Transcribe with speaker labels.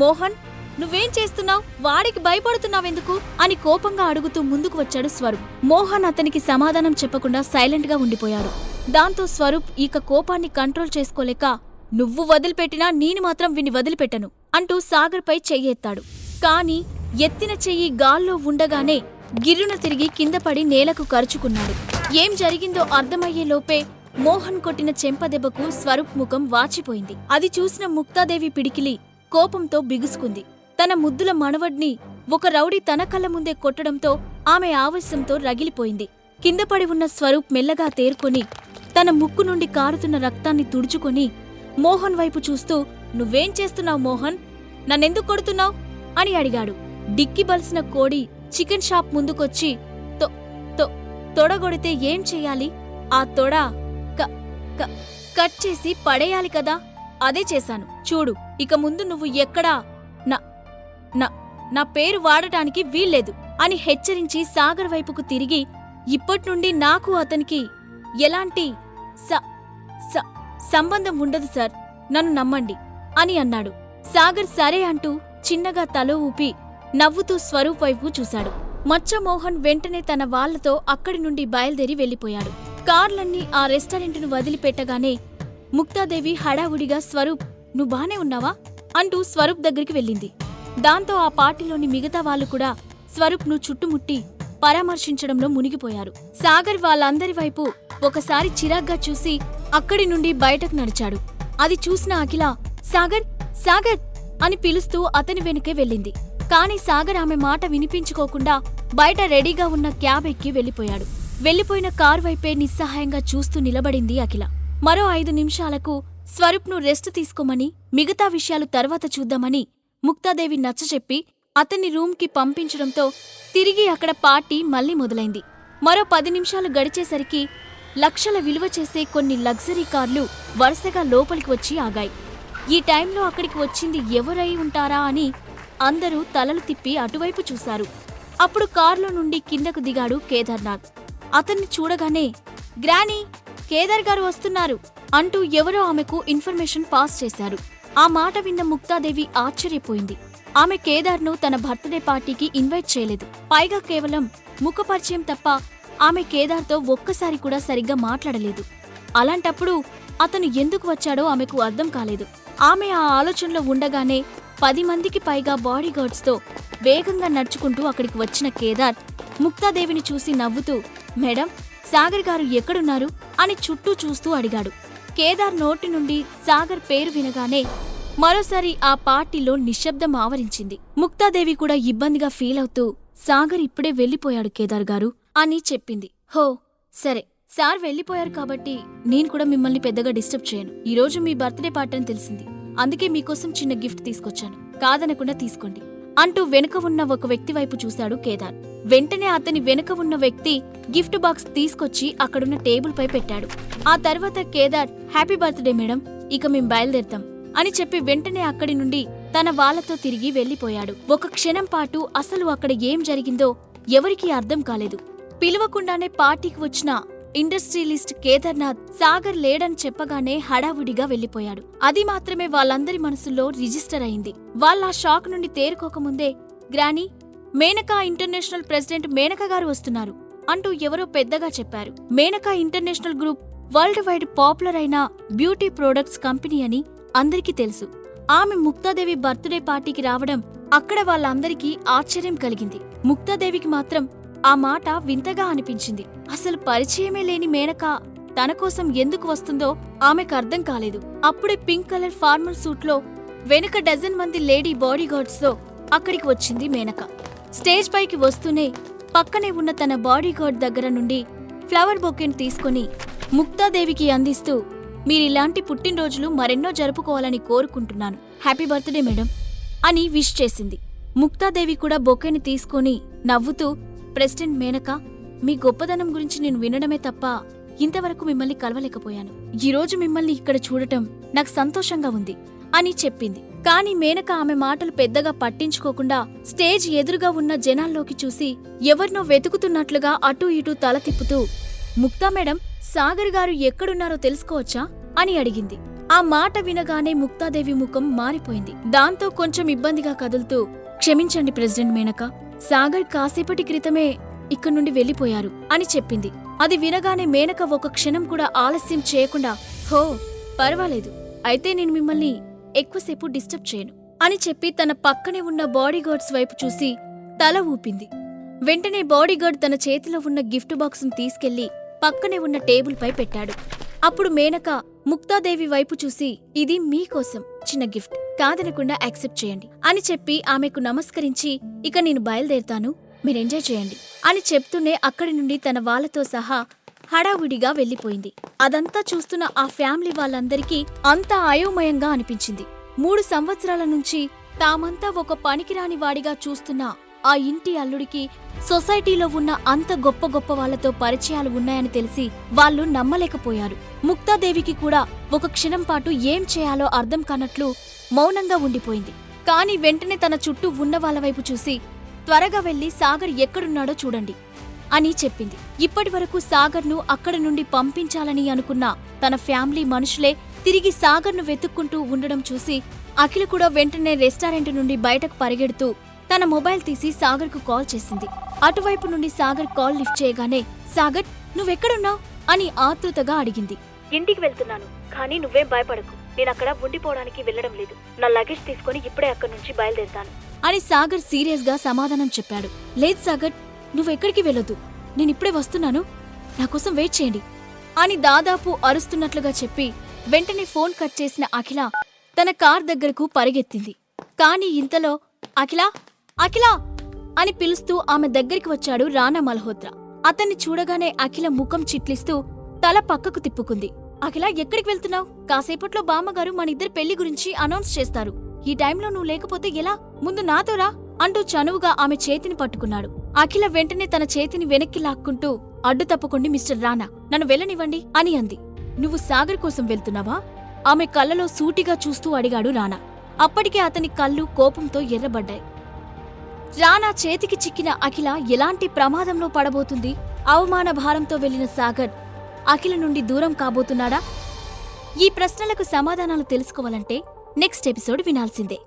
Speaker 1: మోహన్ నువ్వేం చేస్తున్నావు? వాడికి భయపడుతున్నావెందుకు అని కోపంగా అడుగుతూ ముందుకు వచ్చాడు స్వరూప్. మోహన్ అతనికి సమాధానం చెప్పకుండా సైలెంట్గా ఉండిపోయాడు. దాంతో స్వరూప్ ఇక కోపాన్ని కంట్రోల్ చేసుకోలేక నువ్వు వదిలిపెట్టినా నేను మాత్రం విని వదిలిపెట్టను అంటూ సాగర్పై చెయ్యెత్తాడు కాని ఎత్తిన చెయ్యి గాల్లో ఉండగానే గిర్రున తిరిగి కిందపడి నేలకు కరుచుకున్నాడు. ఏం జరిగిందో అర్థమయ్యే లోపే మోహన్ కొట్టిన చెంపదెబ్బకు స్వరూప్ ముఖం వాచిపోయింది. అది చూసిన ముక్తాదేవి పిడికిలి కోపంతో బిగుసుకుంది. తన ముద్దుల మనవడ్ని ఒక రౌడీ తన కళ్ళ ముందే కొట్టడంతో ఆమె ఆవేశంతో రగిలిపోయింది. కిందపడి ఉన్న స్వరూప్ మెల్లగా తేరుకొని తన ముక్కు నుండి కారుతున్న రక్తాన్ని తుడుచుకొని మోహన్ వైపు చూస్తూ నువ్వేం చేస్తున్నావు మోహన్? నన్నెందుకు కొడుతున్నావు? అని అడిగాడు. డిక్కి బలిసిన కోడి చికెన్ షాప్ ముందుకొచ్చి తొ తొ తొడగొడితే ఏం చెయ్యాలి ఆ తొడ క కట్ చేసి పడేయాలి కదా? అదే చేశాను. చూడు ఇక ముందు నువ్వు ఎక్కడా? నా నా నా పేరు వాడటానికి వీల్లేదు అని హెచ్చరించి సాగర్ వైపుకు తిరిగి ఇప్పట్నుండి నాకు అతనికి ఎలాంటి స స సంబంధం ఉండదు సార్. నన్ను నమ్మండి అని అన్నాడు. సాగర్ సరే అంటూ చిన్నగా తల ఊపి నవ్వుతూ స్వరూప్ వైపు చూశాడు. మచ్చమోహన్ వెంటనే తన వాళ్ళతో అక్కడి నుండి బయలుదేరి వెళ్ళిపోయాడు కార్లన్నీ ఆ రెస్టారెంట్ను వదిలిపెట్టగానే ముక్తాదేవి హడావుడిగా స్వరూప్ నువ్వు బానే ఉన్నావా? అంటూ స్వరూప్ దగ్గరికి వెళ్ళింది. దాంతో ఆ పార్టీలోని మిగతా వాళ్ళు కూడా స్వరూప్ను చుట్టుముట్టి పరామర్శించడంలో మునిగిపోయారు. సాగర్ వాళ్ళందరి వైపు ఒకసారి చిరాగ్గా చూసి అక్కడి నుండి బయటకు నడిచాడు. అది చూసిన అఖిల సాగర్ సాగర్! అని పిలుస్తూ అతని వెనుకే వెళ్ళింది. కాని సాగర్ ఆమె మాట వినిపించుకోకుండా బయట రెడీగా ఉన్న క్యాబ్ ఎక్కి వెళ్ళిపోయాడు. వెళ్ళిపోయిన కారు వైపే నిస్సహాయంగా చూస్తూ నిలబడింది అఖిల. మరో ఐదు నిమిషాలకు స్వరూప్ను రెస్ట్ తీసుకోమని మిగతా విషయాలు తర్వాత చూద్దామని ముక్తాదేవి నచ్చచెప్పి అతన్ని రూమ్కి పంపించడంతో తిరిగి అక్కడ పార్టీ మళ్ళీ మొదలైంది. మరో పది నిమిషాలు గడిచేసరికి లక్షల విలువ చేసే కొన్ని లగ్జరీ కార్లు వరుసగా లోపలికి వచ్చి ఆగాయి. ఈ టైంలో అక్కడికి వచ్చింది ఎవరై ఉంటారా అని అందరూ తలలు తిప్పి అటువైపు చూశారు. అప్పుడు కారులో నుండి కిందకు దిగాడు కేదార్నాథ్. అతన్ని చూడగానే గ్రానీ కేదార్ గారు వస్తున్నారు అంటూ ఎవరో ఆమెకు ఇన్ఫర్మేషన్ పాస్ చేశారు. ఆ మాట విన్న ముక్తాదేవి ఆశ్చర్యపోయింది. ఆమె కేదార్ను తన బర్త్డే పార్టీకి ఇన్వైట్ చేయలేదు. పైగా కేవలం ముఖపరిచయం తప్ప ఆమె కేదార్తో ఒక్కసారి కూడా సరిగ్గా మాట్లాడలేదు. అలాంటప్పుడు అతను ఎందుకు వచ్చాడో ఆమెకు అర్థం కాలేదు. ఆమె ఆ ఆలోచనలో ఉండగానే పది మందికి పైగా బాడీగార్డ్స్తో వేగంగా నడుచుకుంటూ అక్కడికి వచ్చిన కేదార్ ముక్తాదేవిని చూసి నవ్వుతూ మేడం సాగర్ గారు ఎక్కడున్నారు? అని చుట్టూ చూస్తూ అడిగాడు. కేదార్ నోటి నుండి సాగర్ పేరు వినగానే మరోసారి ఆ పార్టీలో నిశ్శబ్దం ఆవరించింది. ముక్తాదేవి కూడా ఇబ్బందిగా ఫీల్ అవుతూ సాగర్ ఇప్పుడే వెళ్ళిపోయాడు కేదార్ గారు అని చెప్పింది. హో సరే సార్ వెళ్ళిపోయారు కాబట్టి నేను కూడా మిమ్మల్ని పెద్దగా డిస్టర్బ్ చేయను. ఈరోజు మీ బర్త్డే పార్టీ అని తెలిసింది. అందుకే మీకోసం చిన్న గిఫ్ట్ తీసుకొచ్చాను. కాదనకుండా తీసుకోండి. అంటూ వెనుక ఉన్న ఒక వ్యక్తి వైపు చూశాడు కేదార్. వెంటనే అతని వెనుక ఉన్న వ్యక్తి గిఫ్ట్ బాక్స్ తీసుకొచ్చి అక్కడున్న టేబుల్ పై పెట్టాడు. ఆ తర్వాత కేదార్ హ్యాపీ బర్త్డే మేడం ఇక మేం బయలుదేరుతాం అని చెప్పి వెంటనే అక్కడి నుండి తన వాళ్ళతో తిరిగి వెళ్ళిపోయాడు ఒక క్షణం పాటు అసలు అక్కడ ఏం జరిగిందో ఎవరికీ అర్థం కాలేదు. పిలవకుండానే పార్టీకి వచ్చిన ఇండస్ట్రియలిస్ట్ కేదార్నాథ్ సాగర్ లేడని చెప్పగానే హడావుడిగా వెళ్ళిపోయాడు అది మాత్రమే వాళ్ళందరి మనసుల్లో రిజిస్టర్ అయింది. వాళ్ళ షాక్ నుండి తేరుకోకముందే granny Menaka international president Menaka గారు వస్తున్నారు అంటూ ఎవరో పెద్దగా చెప్పారు. Menaka international group world wide popular అయిన బ్యూటీ ప్రొడక్ట్స్ కంపెనీ అని అందరికీ తెలుసు. ఆమె ముక్తాదేవి బర్త్డే పార్టీకి రావడం అక్కడ వాళ్ళందరికీ ఆశ్చర్యం కలిగింది. ముక్తాదేవికి మాత్రం ఆ మాట వింతగా అనిపించింది. అసలు పరిచయమే లేని మేనక తన కోసం ఎందుకు వస్తుందో ఆమెకు అర్థం కాలేదు. అప్పుడే పింక్ కలర్ ఫార్మల్ సూట్లో వెనుక డజన్ మంది లేడీ బాడీగార్డ్స్తో అక్కడికి వచ్చింది మేనక. స్టేజ్ పైకి వస్తూనే పక్కనే ఉన్న తన బాడీగార్డ్ దగ్గర నుండి ఫ్లవర్ బొకెన్ తీసుకొని ముక్తాదేవికి అందిస్తూ మీరిలాంటి పుట్టినరోజులు మరెన్నో జరుపుకోవాలని కోరుకుంటున్నాను. హ్యాపీ బర్త్డే మేడం అని విష్ చేసింది. ముక్తాదేవి కూడా బొకేని తీసుకొని నవ్వుతూ ప్రెసిడెంట్ మేనకా మీ గొప్పదనం గురించి నేను వినడమే తప్ప ఇంతవరకు మిమ్మల్ని కలవలేకపోయాను. ఈరోజు మిమ్మల్ని ఇక్కడ చూడటం నాకు సంతోషంగా ఉంది అని చెప్పింది. కాని మేనక ఆమె మాటలు పెద్దగా పట్టించుకోకుండా స్టేజ్ ఎదురుగా ఉన్న జనాల్లోకి చూసి ఎవరినో వెతుకుతున్నట్లుగా అటూ ఇటూ తల తిప్పుతూ ముక్తా మేడం సాగర్ గారు ఎక్కడున్నారో తెలుసుకోవచ్చా? అని అడిగింది. ఆ మాట వినగానే ముక్తాదేవి ముఖం మారిపోయింది. దాంతో కొంచెం ఇబ్బందిగా కదులుతూ క్షమించండి ప్రెసిడెంట్ మేనక సాగర్ కాసేపటి క్రితమే ఇక్కడి నుండి వెళ్ళిపోయారు అని చెప్పింది. అది వినగానే మేనక ఒక క్షణం కూడా ఆలస్యం చేయకుండా హో పర్వాలేదు. అయితే నేను మిమ్మల్ని ఎక్కువసేపు డిస్టర్బ్ చేయను అని చెప్పి తన పక్కనే ఉన్న బాడీగార్డ్స్ వైపు చూసి తల ఊపింది. వెంటనే బాడీగార్డ్ తన చేతిలో ఉన్న గిఫ్ట్ బాక్స్ను తీసుకెళ్ళి పక్కనే ఉన్న టేబుల్పై పెట్టాడు. అప్పుడు మేనక ముక్తాదేవి వైపు చూసి ఇది మీకోసం చిన్న గిఫ్ట్. కాదనకుండా యాక్సెప్ట్ చేయండి. అని చెప్పి ఆమెకు నమస్కరించి ఇక నేను బయలుదేరుతాను మీరు ఎంజాయ్ చేయండి అని చెప్తూనే అక్కడి నుండి తన వాళ్ళతో సహా హడావుడిగా వెళ్ళిపోయింది అదంతా చూస్తున్న ఆ ఫ్యామిలీ వాళ్ళందరికీ అంతా అయోమయంగా అనిపించింది. మూడు సంవత్సరాల నుంచి తామంతా ఒక పనికిరాని వాడిగా చూస్తున్న ఆ ఇంటి అల్లుడికి సొసైటీలో ఉన్న అంత గొప్ప గొప్ప వాళ్ళతో పరిచయాలు ఉన్నాయని తెలిసి వాళ్ళు నమ్మలేకపోయారు. ముక్తాదేవికి కూడా ఒక క్షణం పాటు ఏం చేయాలో అర్థం కానట్లు మౌనంగా ఉండిపోయింది. కాని వెంటనే తన చుట్టూ ఉన్న వాళ్ళ వైపు చూసి త్వరగా వెళ్ళి సాగర్ ఎక్కడున్నాడో చూడండి అని చెప్పింది. ఇప్పటివరకు సాగర్ను అక్కడి నుండి పంపించాలని అనుకున్న తన ఫ్యామిలీ మనుషులే తిరిగి సాగర్ను వెతుక్కుంటూ ఉండడం చూసి అఖిల కూడా వెంటనే రెస్టారెంట్ నుండి బయటకు పరిగెడుతూ తన మొబైల్ తీసి సాగర్కు కాల్ చేసింది. అటువైపు నుండి సాగర్ కాల్ లిఫ్ట్ చేయగానే సాగర్ నువ్వెక్కడున్నావు? అని ఆతృతగా అడిగింది.
Speaker 2: ఇంటికి వెళ్తున్నాను కానీ నువ్వేం భయపడకు. నేను అక్కడ ఉండిపోవడానికి వెళ్ళడం లేదు. నా లగేజ్ తీసుకొని ఇప్పుడే అక్కడి నుంచి బయలుదేరుతాను.
Speaker 1: అని సాగర్ సీరియస్గా సమాధానం చెప్పాడు. లేదు సాగర్ నువ్వెక్కడికి వెళ్ళొద్దు. నేనిప్పుడే వస్తున్నాను. నా కోసం వెయిట్ చేయండి. అని దాదాపు అరుస్తున్నట్లుగా చెప్పి వెంటనే ఫోన్ కట్ చేసిన అఖిల తన కార్ దగ్గరకు పరిగెత్తింది. కాని ఇంతలో అఖిల అఖిల అని పిలుస్తూ ఆమె దగ్గరికి వచ్చాడు రానా మల్హోత్రా. అతన్ని చూడగానే అఖిల ముఖం చిట్లిస్తూ తల పక్కకు తిప్పుకుంది. అఖిల ఎక్కడికి వెళ్తున్నావు? కాసేపట్లో బామ్మగారు మన ఇద్దరి పెళ్ళి గురించి అనౌన్స్ చేస్తారు. ఈ టైంలో నువ్వు లేకపోతే ఎలా? ముందు నాతో రా అంటూ చనువుగా ఆమె చేతిని పట్టుకున్నాడు. అఖిల వెంటనే తన చేతిని వెనక్కి లాక్కుంటూ అడ్డు తప్పకుండి మిస్టర్ రానా నన్ను వెళ్ళనివ్వండి అని అంది. నువ్వు సాగర్ కోసం వెళ్తున్నావా? ఆమె కళ్ళలో సూటిగా చూస్తూ అడిగాడు రానా. అప్పటికే అతని కళ్ళు కోపంతో ఎర్రబడ్డాయి. రానా చేతికి చిక్కిన అఖిల ఎలాంటి ప్రమాదంలో పడబోతుంది? అవమాన భారంతో వెళ్ళిన సాగర్ అఖిల నుండి దూరం కాబోతున్నాడా? ఈ ప్రశ్నలకు సమాధానాలు తెలుసుకోవాలంటే నెక్స్ట్ ఎపిసోడ్ వినాల్సిందే.